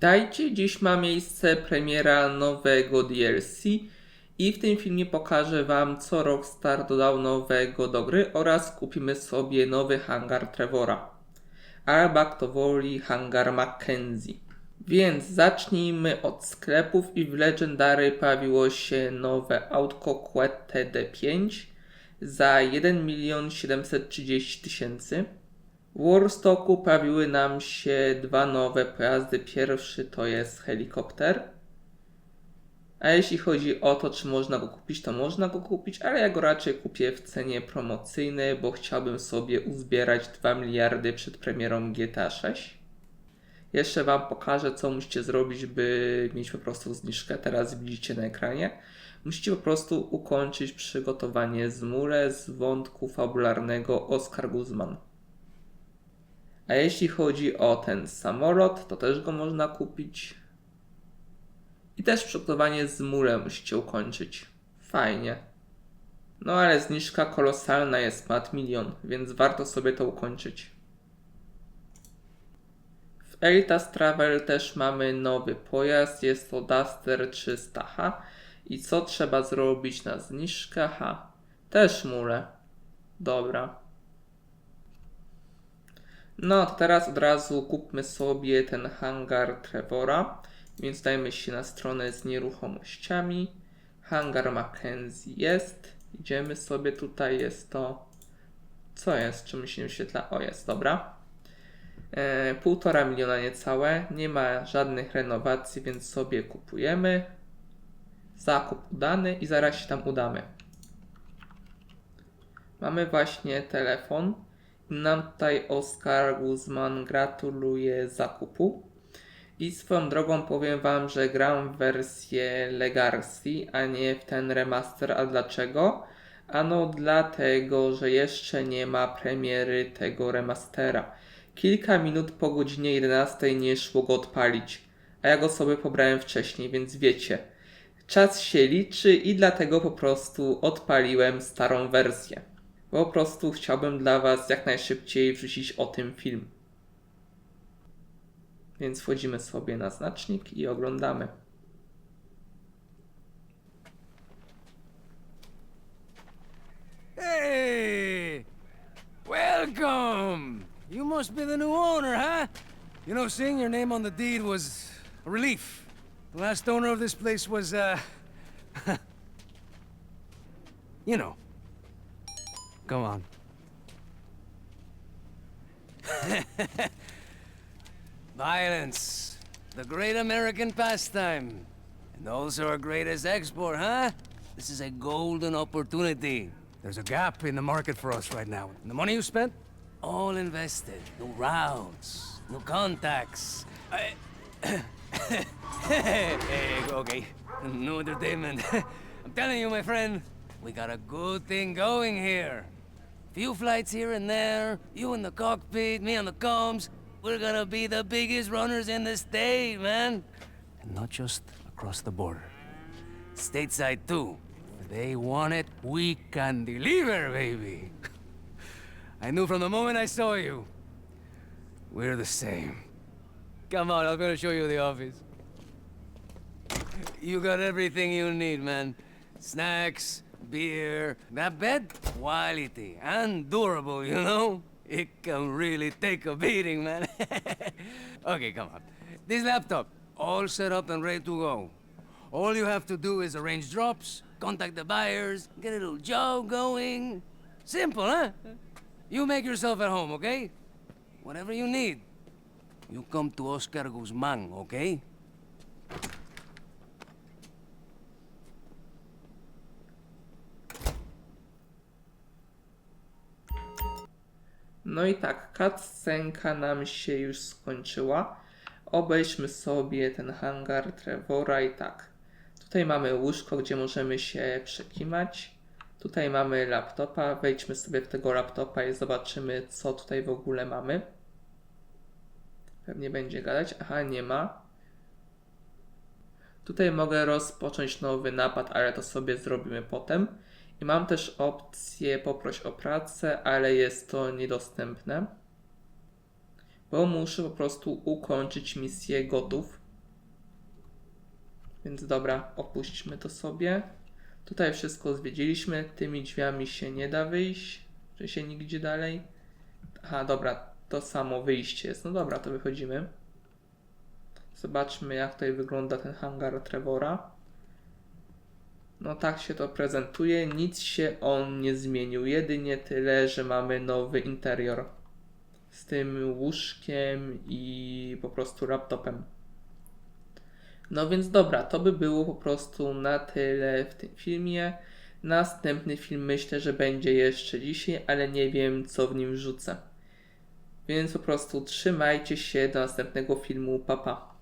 Witajcie, dziś ma miejsce premiera nowego DLC i w tym filmie pokażę Wam co Rockstar dodał nowego do gry oraz kupimy sobie nowy hangar Trevora. Alba kto woli hangar Mackenzie. Więc zacznijmy od sklepów i w Legendary pojawiło się nowe autko Quet TD5 za 1 730 tysięcy. W Warstocku pojawiły nam się dwa nowe pojazdy. Pierwszy to jest helikopter. A jeśli chodzi o to, czy można go kupić, to można go kupić, ale ja go raczej kupię w cenie promocyjnej, bo chciałbym sobie uzbierać 2 miliardy przed premierą GTA 6. Jeszcze Wam pokażę, co musicie zrobić, by mieć po prostu zniżkę. Teraz widzicie na ekranie. Musicie po prostu ukończyć przygotowanie z mule z wątku fabularnego Oscar Guzman. A jeśli chodzi o ten samolot, to też go można kupić. I też przygotowanie z mule musicie ukończyć. Fajnie. No ale zniżka kolosalna jest mat milion, więc warto sobie to ukończyć. W Elitas Travel też mamy nowy pojazd, jest to Duster 300H. I co trzeba zrobić na zniżkę? H. Też mule. Dobra. No, to teraz od razu kupmy sobie ten hangar Trevora. Więc dajmy się na stronę z nieruchomościami. Hangar Mackenzie jest. Idziemy sobie tutaj, jest to. Co jest? Czy mi się wyświetla? O, jest, dobra. E, Półtora miliona niecałe. Nie ma żadnych renowacji, więc sobie kupujemy. Zakup udany i zaraz się tam udamy. Mamy właśnie telefon. Nam tutaj Oskar Guzman gratuluje zakupu. I swoją drogą powiem Wam, że gram w wersję Legacy, a nie w ten remaster. A dlaczego? Ano dlatego, że jeszcze nie ma premiery tego remastera. Kilka minut po godzinie 11 nie szło go odpalić, a ja go sobie pobrałem wcześniej, więc wiecie. Czas się liczy i dlatego po prostu odpaliłem starą wersję. Po prostu chciałbym dla Was jak najszybciej wrzucić o tym film. Więc wchodzimy sobie na znacznik i oglądamy. Hey! Welcome! You must be the new owner, huh? You know, seeing your name on the deed was a relief. The last owner of this place was, uh... you know. Go on. Violence. The great American pastime. And also our greatest export, huh? This is a golden opportunity. There's a gap in the market for us right now. And the money you spent? All invested. New routes, new contacts. I... hey, okay. New entertainment. I'm telling you, my friend, we got a good thing going here. Few flights here and there, you in the cockpit, me on the comms. We're gonna be the biggest runners in the state, man. And not just across the border. Stateside too. They want it, we can deliver, baby. I knew from the moment I saw you. We're the same. Come on, I'm gonna show you the office. You got everything you need, man. Snacks, beer, that bed, quality and durable, you know? It can really take a beating, man. okay, come on. This laptop, all set up and ready to go. All you have to do is arrange drops, contact the buyers, get a little job going. Simple, huh? You make yourself at home, okay? Whatever you need. You come to Oscar Guzman, okay? No i tak, cutscenka nam się już skończyła. Obejrzmy sobie ten hangar Trevora i tak. Tutaj mamy łóżko, gdzie możemy się przekimać. Tutaj mamy laptopa. Wejdźmy sobie w tego laptopa i zobaczymy, co tutaj w ogóle mamy. Pewnie będzie gadać. Aha, nie ma. Tutaj mogę rozpocząć nowy napad, ale to sobie zrobimy potem. Mam też opcję poproś o pracę, ale jest to niedostępne. Bo muszę po prostu ukończyć misję gotów. Więc dobra, opuśćmy to sobie. Tutaj wszystko zwiedziliśmy. Tymi drzwiami się nie da wyjść. Czy się nigdzie dalej? Aha, dobra, to samo wyjście jest. No dobra, to wychodzimy. Zobaczmy, jak tutaj wygląda ten hangar Trevora. No tak się to prezentuje. Nic się on nie zmienił. Jedynie tyle, że mamy nowy interior. Z tym łóżkiem i po prostu laptopem. No więc dobra, to by było po prostu na tyle w tym filmie. Następny film myślę, że będzie jeszcze dzisiaj, ale nie wiem co w nim wrzucę. Więc po prostu trzymajcie się do następnego filmu. Papa. Pa.